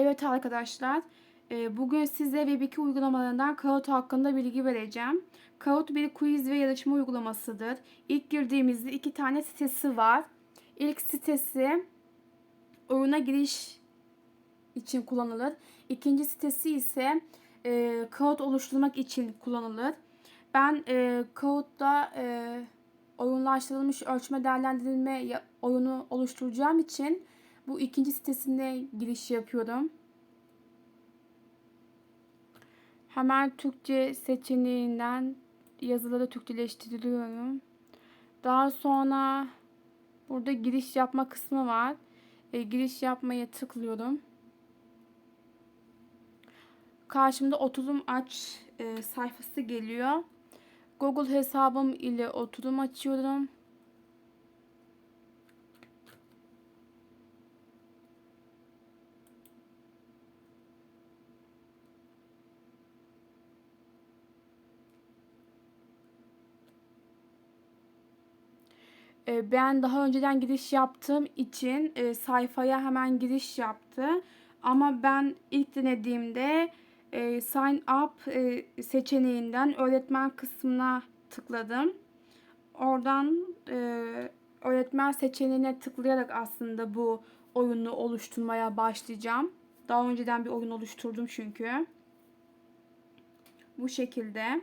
Evet arkadaşlar, e, bugün size Web2 uygulamalarından Kahoot hakkında bilgi vereceğim. Kahoot bir quiz ve yarışma uygulamasıdır. İlk girdiğimizde iki tane sitesi var. İlk sitesi oyuna giriş için kullanılır. İkinci sitesi ise e, Kahoot oluşturmak için kullanılır. Ben e, Kahoot'ta e, oyunlaştırılmış ölçme değerlendirilme oyunu oluşturacağım için bu ikinci sitesine giriş yapıyorum. Hemen Türkçe seçeneğinden yazıları Türkçeleştiriyorum. Daha sonra burada giriş yapma kısmı var. E, giriş yapmaya tıklıyorum. Karşımda oturum aç e, sayfası geliyor. Google hesabım ile oturum açıyorum. Ben daha önceden giriş yaptığım için e, sayfaya hemen giriş yaptı. Ama ben ilk denediğimde e, sign up e, seçeneğinden öğretmen kısmına tıkladım. Oradan öğretmen seçeneğine tıklayarak aslında bu oyunu oluşturmaya başlayacağım. Daha önceden bir oyun oluşturdum çünkü. Bu şekilde.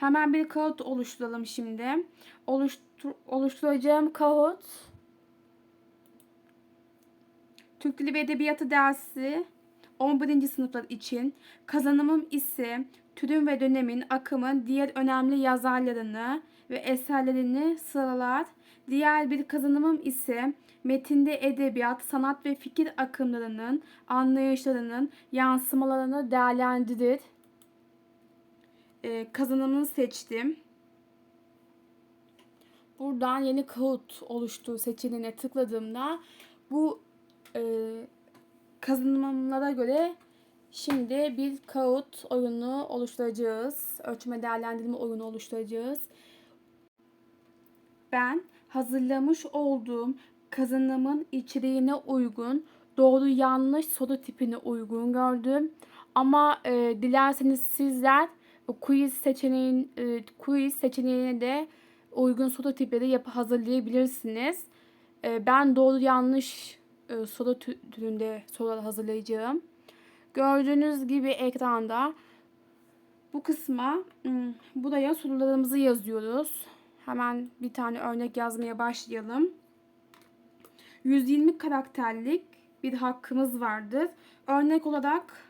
Hemen bir Kahoot oluşturalım şimdi. Oluştur, oluşturacağım Kahoot Türk Dili ve Edebiyatı dersi 11. sınıflar için kazanımım ise türün ve dönemin akımın diğer önemli yazarlarını ve eserlerini sıralar. Diğer bir kazanımım ise metinde edebiyat, sanat ve fikir akımlarının, anlayışlarının yansımalarını değerlendirir e, kazanımını seçtim. Buradan yeni Kahoot oluştu seçeneğine tıkladığımda bu e, kazanımlara göre şimdi bir Kahoot oyunu oluşturacağız. Ölçme değerlendirme oyunu oluşturacağız. Ben hazırlamış olduğum kazanımın içeriğine uygun doğru yanlış soru tipine uygun gördüm. Ama e, dilerseniz sizler quiz seçeneğin e, quiz seçeneğine de uygun soru tipleri yapı hazırlayabilirsiniz. E, ben doğru yanlış e, soru tü- türünde sorular hazırlayacağım. Gördüğünüz gibi ekranda bu kısma hmm, buraya sorularımızı yazıyoruz. Hemen bir tane örnek yazmaya başlayalım. 120 karakterlik bir hakkımız vardır. Örnek olarak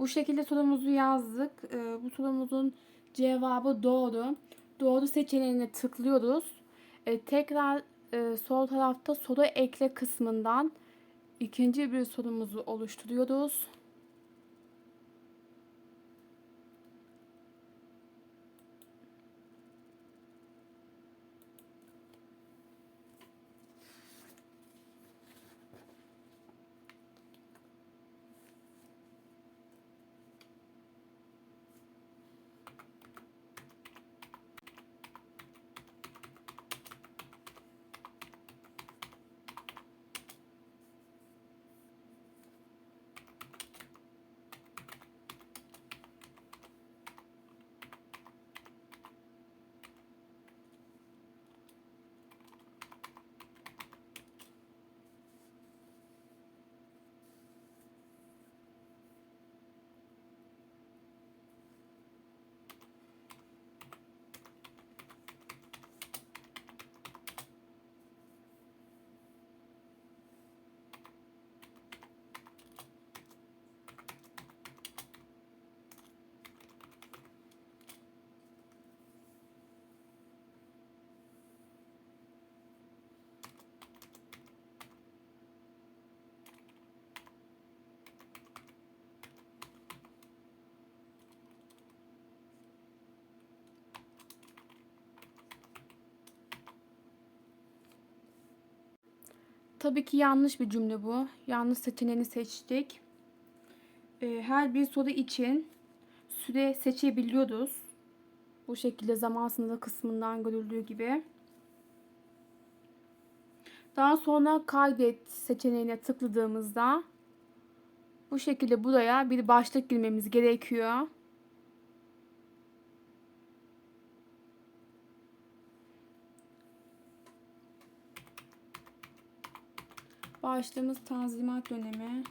Bu şekilde sorumuzu yazdık. Ee, bu sorumuzun cevabı doğru. Doğru seçeneğine tıklıyoruz. Ee, tekrar e, sol tarafta soru ekle kısmından ikinci bir sorumuzu oluşturuyoruz. Tabii ki yanlış bir cümle bu. Yanlış seçeneğini seçtik. Ee, her bir soru için süre seçebiliyoruz. Bu şekilde zaman sınırı kısmından görüldüğü gibi. Daha sonra kaydet seçeneğine tıkladığımızda bu şekilde buraya bir başlık girmemiz gerekiyor. Başlığımız tanzimat dönemi.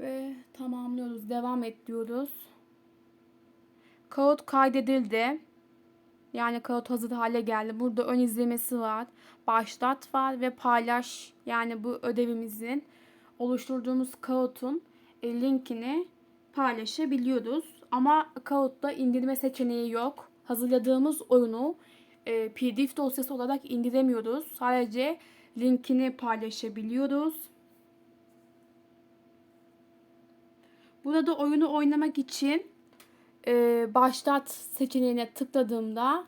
Ve tamamlıyoruz. Devam et diyoruz. Kağıt kaydedildi. Yani kağıt hazır hale geldi. Burada ön izlemesi var. Başlat var ve paylaş. Yani bu ödevimizin oluşturduğumuz kağıtın e, linkini paylaşabiliyoruz. Ama kağıtta indirme seçeneği yok. Hazırladığımız oyunu e, PDF dosyası olarak indiremiyoruz. Sadece linkini paylaşabiliyoruz. Burada oyunu oynamak için e, başlat seçeneğine tıkladığımda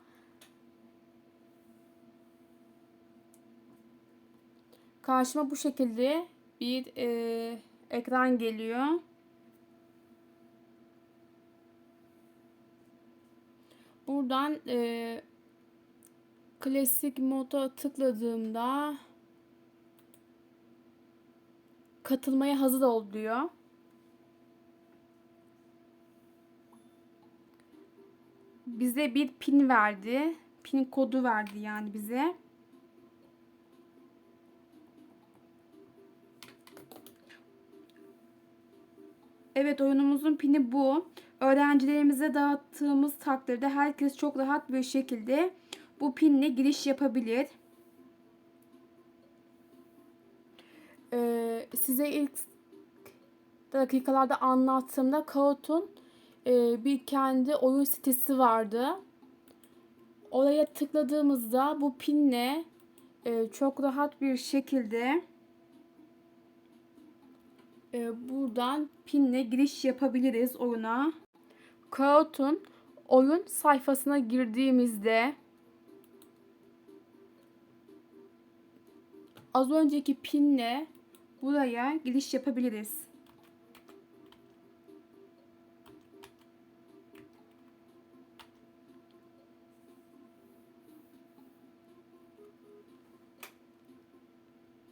karşıma bu şekilde bir e, ekran geliyor. Buradan e, klasik moda tıkladığımda katılmaya hazır ol diyor. Bize bir pin verdi. Pin kodu verdi yani bize. Evet oyunumuzun pini bu. Öğrencilerimize dağıttığımız takdirde herkes çok rahat bir şekilde bu pinle giriş yapabilir. Ee, size ilk dakikalarda anlattığımda Kahoot'un e, bir kendi oyun sitesi vardı. Oraya tıkladığımızda bu pinle e, çok rahat bir şekilde e, buradan pinle giriş yapabiliriz oyuna. Kahoot'un oyun sayfasına girdiğimizde az önceki pinle buraya giriş yapabiliriz.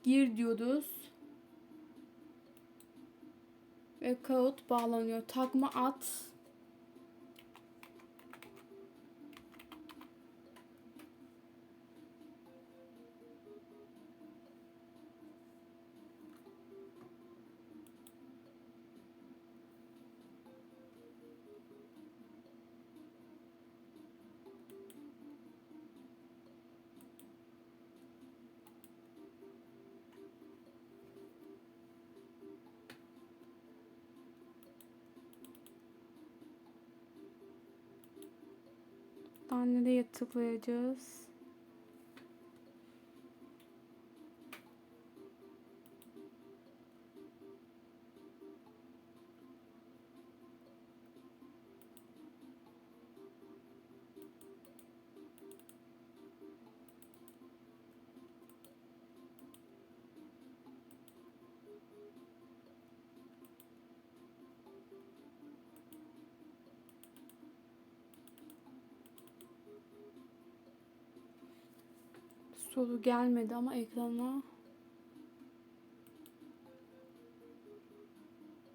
Gir diyoruz. Ve kağıt bağlanıyor. Takma at. Buradan nereye Soru gelmedi ama ekrana.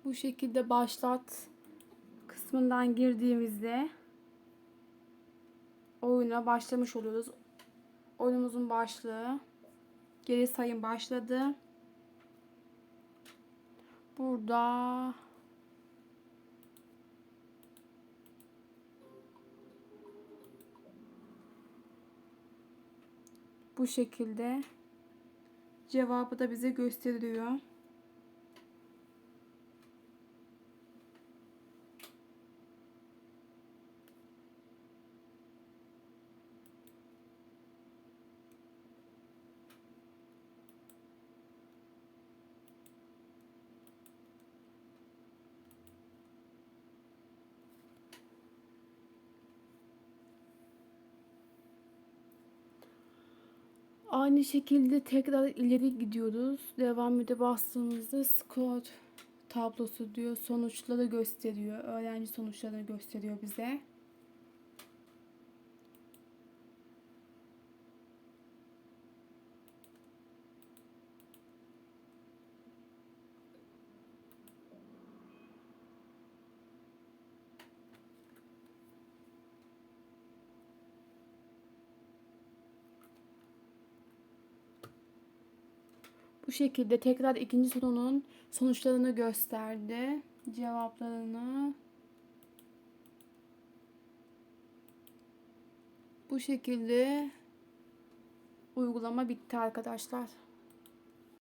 Bu şekilde başlat kısmından girdiğimizde oyuna başlamış oluyoruz. Oyunumuzun başlığı geri sayım başladı. Burada bu şekilde cevabı da bize gösteriyor. Aynı şekilde tekrar ileri gidiyoruz. Devam ede bastığımızda score tablosu diyor. Sonuçları gösteriyor. Öğrenci sonuçlarını gösteriyor bize. Şekilde tekrar ikinci sorunun sonuçlarını gösterdi. Cevaplarını. Bu şekilde uygulama bitti arkadaşlar.